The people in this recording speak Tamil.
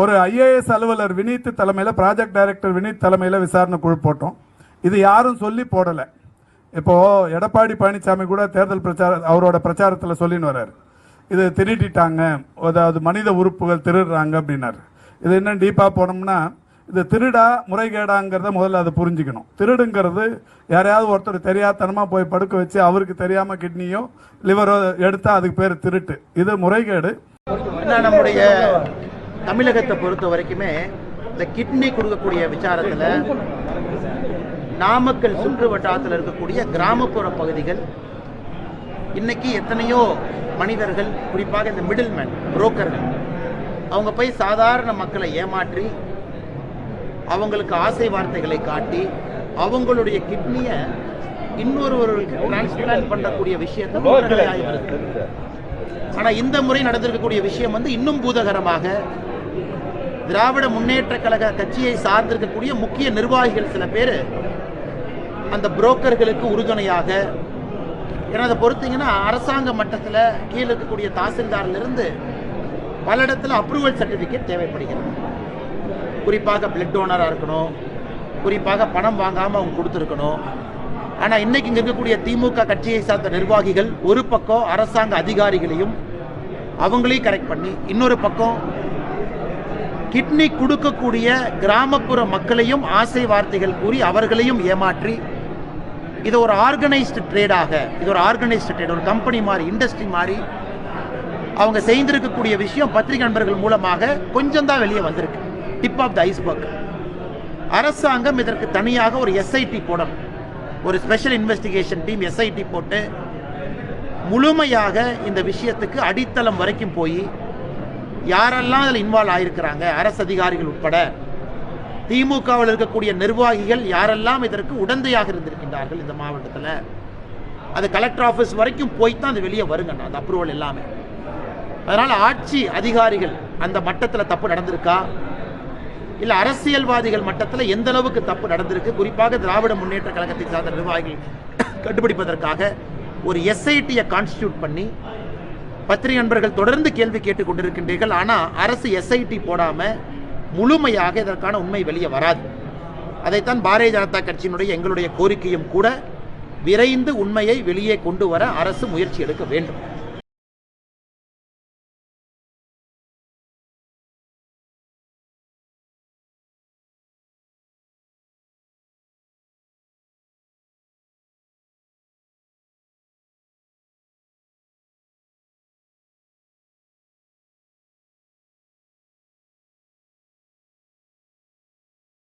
ஒரு ஐஏஎஸ் அலுவலர் வினீத் தலைமையில் ப்ராஜெக்ட் டைரக்டர் வினீத் தலைமையில் விசாரணை குழு போட்டோம். இது யாரும் சொல்லி போடலை. இப்போ எடப்பாடி பழனிசாமி கூட தேர்தல் பிரச்சார அவரோட பிரச்சாரத்தில் சொல்லின்னு வர்றாரு. இது திருடிட்டாங்க. அதாவது மனித உறுப்புகள் திருடுறாங்க அப்படின்னாரு. இது இன்னும் டீப்பாக போனோம்னா இது திருடா முறைகேடாங்கிறத முதல்ல அதை புரிஞ்சுக்கணும். திருடுங்கிறது யாரையாவது ஒருத்தர் தெரியாதனமாக போய் படுக்க வச்சு அவருக்கு தெரியாமல் கிட்னியோ லிவரோ எடுத்தால் அதுக்கு பேர் திருட்டு. இது முறைகேடு. நம்முடைய தமிழகத்தை பொறுத்த வரைக்குமே இந்த கிட்னி கொடுக்கக்கூடிய விசாரத்தில் நாமக்கல் சுற்று வட்டாரத்தில் இருக்கக்கூடிய கிராமப்புற பகுதிகள் இன்னைக்கு எத்தனையோ மனிதர்கள் குறிப்பாக இந்த மிடில் மேன் புரோக்கர்கள் அவங்க போய் சாதாரண மக்களை ஏமாற்றி அவங்களுக்கு ஆசை வார்த்தைகளை காட்டி அவங்களுடைய கிட்னியை இன்னொருவர்களுக்கு டிரான்ஸ்பிளான்ட் பண்ணக்கூடிய விஷயத்தை முறைகளை ஆகி வருது ஆனா இந்த முறை நடந்திருக்கக்கூடிய விஷயம் வந்து இன்னும் பூதகரமாக திராவிட முன்னேற்ற கழக கட்சியை சார்ந்திருக்கக்கூடிய முக்கிய நிர்வாகிகள் சில பேர் அந்த புரோக்கர்களுக்கு உறுதுணையாக ஏன்னா அதை பொறுத்தீங்கன்னா அரசாங்க மட்டத்தில் கீழே இருக்கக்கூடிய தாசில்தாரிலிருந்து பல இடத்துல அப்ரூவல் சர்டிஃபிகேட் தேவைப்படுகிறது. குறிப்பாக பிளட் டோனராக இருக்கணும் குறிப்பாக பணம் வாங்காமல் அவங்க கொடுத்துருக்கணும். ஆனால் இன்னைக்கு இங்கே இருக்கக்கூடிய திமுக கட்சியை சார்ந்த நிர்வாகிகள் ஒரு பக்கம் அரசாங்க அதிகாரிகளையும் அவங்களையும் கரெக்ட் பண்ணி இன்னொரு பக்கம் கிட்னி கொடுக்கக்கூடிய கிராமப்புற மக்களையும் ஆசை வார்த்தைகள் கூறி அவர்களையும் ஏமாற்றி இது ஒரு ஆர்கனைஸ்டு ட்ரேடாக இது ஒரு ஆர்கனைஸ்டு ட்ரேட் ஒரு கம்பெனி மாதிரி இண்டஸ்ட்ரி மாதிரி அவங்க செய்திருக்கக்கூடிய விஷயம் பத்திரிகை நண்பர்கள் மூலமாக கொஞ்சம் தான் வெளியே வந்திருக்கு. டிப் ஆஃப் த ஐஸ்பர்க் அரசாங்கம் இதற்கு தனியாக ஒரு எஸ்ஐடி போடணும். ஒரு ஸ்பெஷல் இன்வெஸ்டிகேஷன் டீம் எஸ்ஐடி போட்டு முழுமையாக இந்த விஷயத்துக்கு அடித்தளம் வரைக்கும் போய் யாரெல்லாம் அதில் இன்வால்வ் ஆகிருக்கிறாங்க அரசு அதிகாரிகள் உட்பட. திமுகவில் இருக்கக்கூடிய நிர்வாகிகள் யாரெல்லாம் இதற்கு உடந்தையாக இருந்திருக்கின்றார்கள் இந்த மாவட்டத்தில்? அது கலெக்டர் ஆஃபீஸ் வரைக்கும் போய் தான் அது வெளியே வருங்கண்ணா அந்த அப்ரூவல் எல்லாமே. அதனால் ஆட்சி அதிகாரிகள் அந்த மட்டத்தில் தப்பு நடந்திருக்கா? இல்லை அரசியல்வாதிகள் மட்டத்தில் எந்த அளவுக்கு தப்பு நடந்திருக்கு? குறிப்பாக திராவிட முன்னேற்ற கழகத்தை சார்ந்த நிர்வாகிகள் கண்டுபிடிப்பதற்காக ஒரு எஸ்ஐடியை கான்ஸ்டியூட் பண்ணி பத்திரிகை நண்பர்கள் தொடர்ந்து கேள்வி கேட்டுக் கொண்டிருக்கின்றீர்கள். ஆனால் அரசு எஸ்ஐடி போடாமல் முழுமையாக இதற்கான உண்மை வெளியே வராது. அதைத்தான் பாரதிய ஜனதா கட்சியினுடைய எங்களுடைய கோரிக்கையும் கூட விரைந்து உண்மையை வெளியே கொண்டு வர அரசு முயற்சி எடுக்க வேண்டும்.